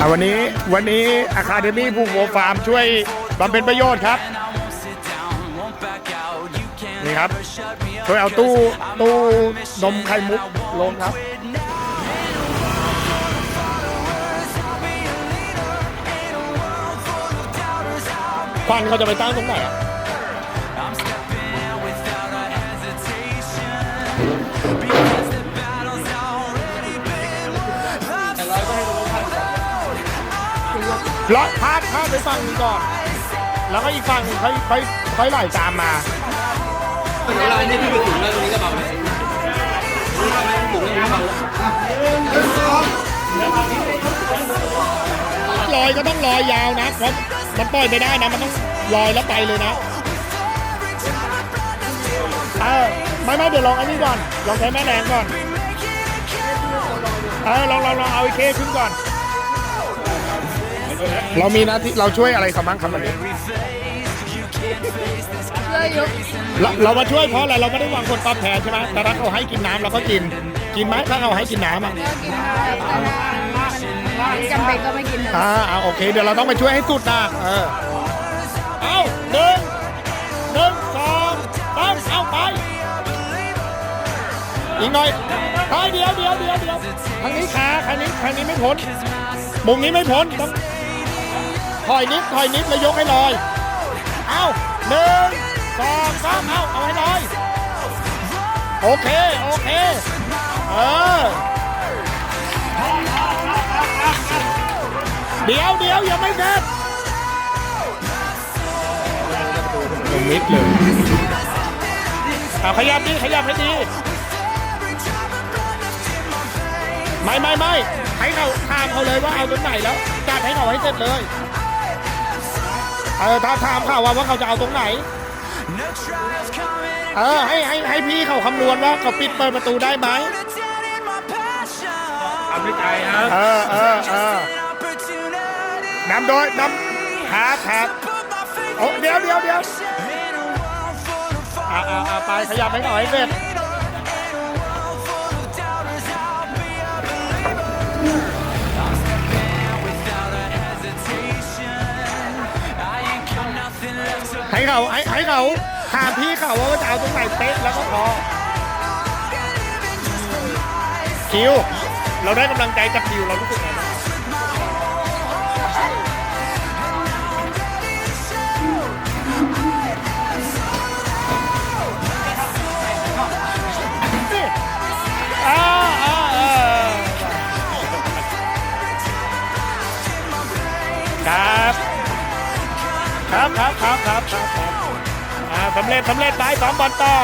อะวันนี้วันนี้อาคาเดมี่ภูโวฟาร์มช่วยบำเพ็ญประโยชน์ครับ นี่ครับ ช่วยเอาตู้ตู้นมไข่มุกลงครับ ควันเขาจะไปตั้งตรงไหนอะ ลาะพาดพาดไปฝั่งหนึงก่อน แล้วก็อีกฝั่งหนึงค่อยค่อยค่อยไหลตามมา เวลาอันนี้พี่ไปถึงแล้วตรงนี้ก็เบาไหมนี่ทำไมถึงแล้วเบาลอยก็ต้องลอยยาวนะเพราะมันปล่อยไม่ได้นะมันต้องลอยแล้วไปเลยนะเออไม่ไม่เดี๋ยวลองอันนี้ก่อนลองใช้แม่แรงก่อนเออลองลองลองเอาไอเคขึ้นก่อน เรามีหน้าที่เราช่วยอะไรเขาบ้างครับวันนี้ช่วยยกเราเรามาช่วยเพราะอะไรเราไม่ได้หวังผลตอบแทนใช่ไหมแต่ถ้าเขาให้กินน้ำเราก็กิน กินไหมถ้าเขาให้กินน้ำอะก็กินได้แต่ว่ามันจำเป็นก็ไม่กินเถอะอ่าอ่าโอเค เดี๋ยวเราต้องไปช่วยให้สุดนะเออเอาหนึ่งหนึ่งสองสามเอาไปอีกหน่อยไปเดี๋ยวเดี๋ยวเดี๋ยวเดี๋ยวทางนี้ขาทางนี้ทางนี้ไม่พ้นมุมนี้ไม่พ้นต้อง ถอยนิดถอยนิดแล้วยกให้ลอย เอาหนึ่งสองสามเอาเอาให้ลอย โอเค โอเค เออ เดี๋ยวเดี๋ยวยังไม่เสร็จตรงมิดเลยเอาขยับดิขยับให้ดี ไม่ไม่ไม่ให้เขาถามเขาเลยว่าเอาตรงไหนแล้วจัดให้เขาให้เสร็จเลย เออถ้าถามเขาว่าว่าเขาจะเอาตรงไหน เออให้ให้ให้พี่เขาคำนวณว่าเขาปิดเปิดประตูได้ไหมทำด้วยใจนะเออเออเออนำโดยนำครับครับโอ้เดี๋ยวเดี๋ยวเดี๋ยวอ่าอ่าอ่าไปขยับให้หน่อยให้เสร็จ ให้เขาให้ให้เขาถามพี่เขาว่าจะเอาตรงไหนเป๊ะแล้วก็พอคิว เราได้กำลังใจจากคิวเรารู้สึกไงบ้างครับ ครับครับครับครับครับอ่าสำเร็จสำเร็จไปสองบอลต่อ